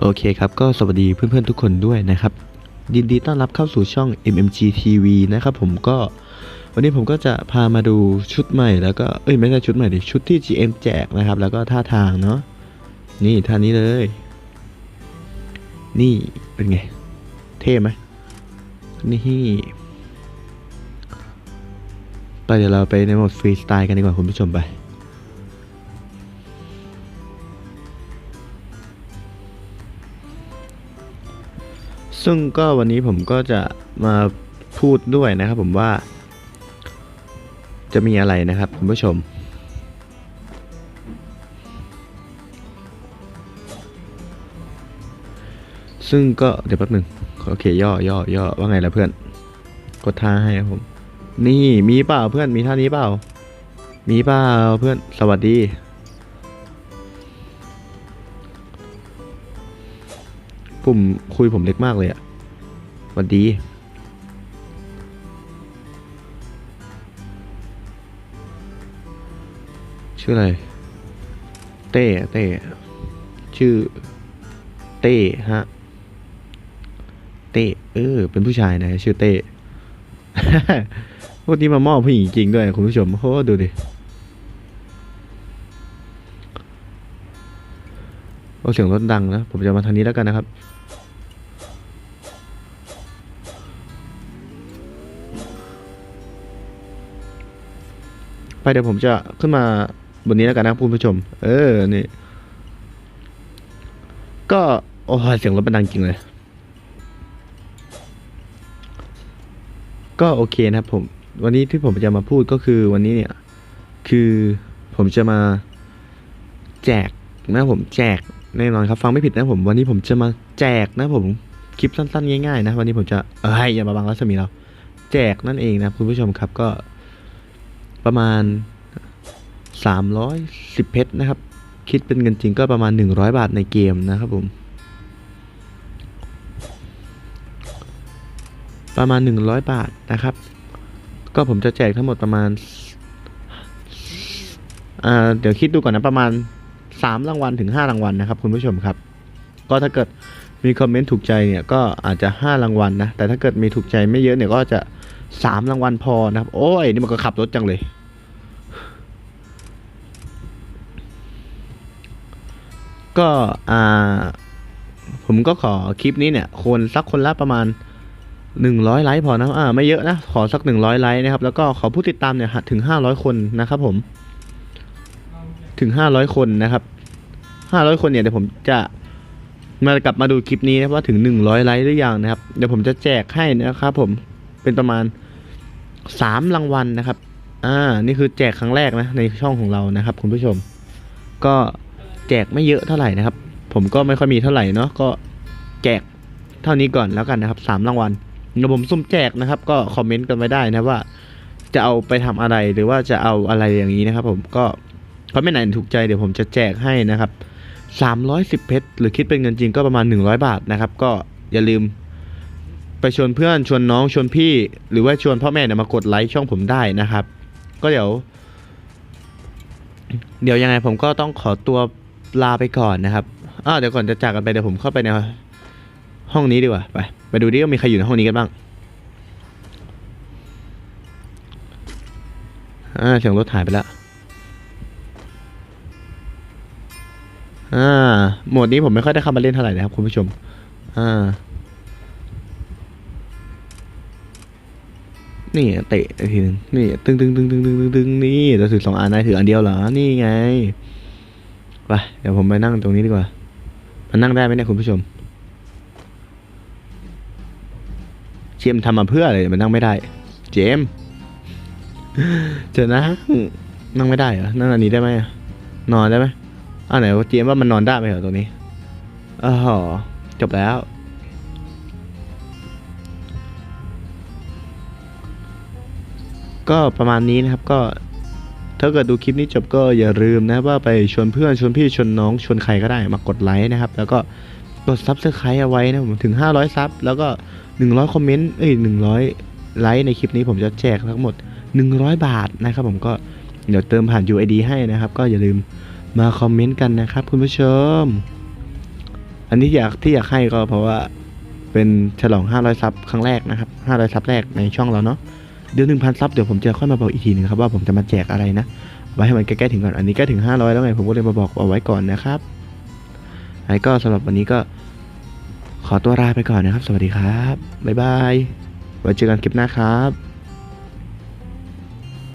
โอเคครับ ก็สวัสดีเพื่อนๆทุกคนด้วยนะครับยินดีต้อนรับเข้าสู่ช่อง MMG TV นะครับผมก็วันนี้ผมก็จะพามาดูชุดใหม่แล้วก็เอ้ยไม่ใช่ชุดใหม่ดิชุดที่ GM แจกนะครับ แล้วก็ท่าทางเนาะนี่ท่านี้เลย นี่เป็นไง เท่ไหมนี่ไปเดี๋ยวเราไปในโหมดฟรีสไตล์กันดีกว่าคุณผู้ชมไป ซึ่งก็วันนี้ผมก็จะมาพูดด้วยนะครับผมว่า จะมีอะไรนะครับคุณผู้ชม ซึ่งก็เดี๋ยวแป๊บหนึ่งโอเคย่อย่อย่อว่าไงล่ะเพื่อน กดท่าให้ครับผม นี่มีเปล่าเพื่อนมีท่านี้เปล่า มีเปล่าเพื่อนสวัสดี ปุ่มคุยผมเล็กมากเลยอะสวัสดีชื่ออะไร เต้เต้ชื่อ เต้ฮะ เต้เออ เป็นผู้ชายนะ ชื่อเต้พวกนี้มามอบผู้หญิงจริงด้วย คุณผู้ชมโอ้ดูดิ โอ้เสียงรถดังนะ ผมจะมาทางนี้แล้วกันนะครับ ไปเดี๋ยวผมจะขึ้นมาบนนี้แล้วกันนะคุณผู้ชม เออ นี่ ก็ โอ้เสียงรถมันดังจริงเลย ก็โอเคนะครับผม วันนี้ที่ผมจะมาพูดก็คือวันนี้เนี่ย คือผมจะมาแจกนะผมแจก แน่นอนครับฟังไม่ผิดนะผมวันนี้ผมจะมาแจกนะผมคลิปสั้นๆง่ายๆนะวันนี้ผมจะเอ้ยอย่ามาบังรัศมีเรา แจกนั่นเองนะคุณผู้ชมครับก็ ประมาณ 310 เพชรนะครับ คิดเป็นเงินจริงก็ประมาณ 100 บาทในเกมนะครับผม ประมาณ 100 บาทนะครับ ก็ผมจะแจกทั้งหมดประมาณอ่าเดี๋ยวคิดดูก่อนนะประมาณ 3รางวัลถึง 5 รางวัลนะครับคุณผู้ชมครับ ก็ถ้าเกิดมีคอมเมนต์ถูกใจเนี่ยก็อาจจะ 5 รางวัลนะ แต่ถ้าเกิดมีถูกใจไม่เยอะเนี่ยก็จะ 3 รางวัลพอนะครับ โอ้ย นี่มันก็ขับรถจังเลย ก็อ่าผมก็ขอคลิปนี้เนี่ยคนสักคนละประมาณ 100 ไลค์พอนะอ่าไม่เยอะนะ ขอสัก 100 ไลค์นะครับ แล้วก็ขอผู้ติดตามเนี่ยถึง 500 คนนะครับผม ถึง 500 คนนะครับ 500 คนเนี่ยเดี๋ยวผมจะมากลับมาดูคลิปนี้นะว่าถึง 100 ไลค์หรือยังนะครับ เดี๋ยวผมจะแจกให้นะครับผมเป็นประมาณ 3 รางวัลนะครับ อ่า นี่คือแจกครั้งแรกนะ ในช่องของเรานะครับ คุณผู้ชม ก็แจกไม่เยอะเท่าไหร่นะครับ ผมก็ไม่ค่อยมีเท่าไหร่เนาะก็แจกเท่านี้ก่อนแล้วกันนะครับ 3 รางวัลเดี๋ยวผมสุ่มแจกนะครับ ก็คอมเมนต์กันไว้ได้นะว่า จะเอาไปทำอะไรหรือว่าจะเอาอะไรอย่างนี้นะครับ ผมก็ คอมเมนต์ไหนถูกใจเดี๋ยวผมจะแจกให้นะครับ 310 เพชรหรือคิดเป็นเงินจริงก็ประมาณ 100 บาทนะครับ ก็อย่าลืมไปชวนเพื่อนชวนน้องชวนพี่ หรือว่าชวนพ่อแม่เนี่ยมากดไลค์ช่องผมได้นะครับ ก็เดี๋ยว เดี๋ยวยังไงผมก็ต้องขอตัวลาไปก่อนนะครับอ้าวเดี๋ยวก่อนจะจากกันไปเดี๋ยวผมเข้าไปในห้องนี้ดีกว่าไปไปดูดิว่ามีใครอยู่ในห้องนี้กันบ้างอ่าเสียงรถหายไปแล้ว อ่าโหมดนี้ผมไม่ค่อยได้เข้ามาเล่นเท่าไหร่นะครับคุณผู้ชม อ่า นี่เตะอีกทีหนึงนี่ตึงตึงตึงตึงตึงตึงตึงนี่เราถือสองอันนายถืออันเดียวเหรอ นี่ไง ไปเดี๋ยวผมไปนั่งตรงนี้ดีกว่า มันนั่งได้ไหมเนี่ยคุณผู้ชม เจมทำมาเพื่ออะไรมันนั่งไม่ได้ เจมส์จะนั่งนั่งไม่ได้เหรอ นั่งอันนี้ได้ไหมนอนได้ไหม อ้าวไหนว่าเจมว่ามันนอนได้ไหมเหรอตรงนี้อ๋อจบแล้ว ก็ประมาณนี้นะครับก็ถ้าเกิดดูคลิปนี้จบก็อย่าลืมนะว่าไปชวนเพื่อนชวนพี่ชวนน้องชวนใครก็ได้มากดไลค์นะครับ แล้วก็กดซับสไครต์เอาไว้นะผมถึง 500 ซับแล้วก็ 100 คอมเมนต์เอ้ย100 ไลค์ในคลิปนี้ผมจะแจกทั้งหมด 100 บาทนะครับผมก็เดี๋ยวเติมผ่าน UID ให้นะครับ ก็อย่าลืม มาคอมเมนต์กันนะครับคุณผู้ชม อันนี้อยากที่อยากให้ก็เพราะว่าเป็นฉลอง 500 ซับครั้งแรกนะครับ 500 ซับแรกในช่องเราเนาะ เดี๋ยว1,000 ซับเดี๋ยวผมจะค่อยมาบอกอีกทีหนึงครับว่าผมจะมาแจกอะไรนะไว้ให้มันใกล้ๆถึงก่อน อันนี้ก็ถึง 500 แล้วไง ผมก็เลยมาบอกเอาไว้ก่อนนะครับไอ้ก็สำหรับวันนี้ก็ขอตัวลาไปก่อนนะครับ สวัสดีครับ บ๊ายบาย ไว้เจอกันคลิปหน้าครับ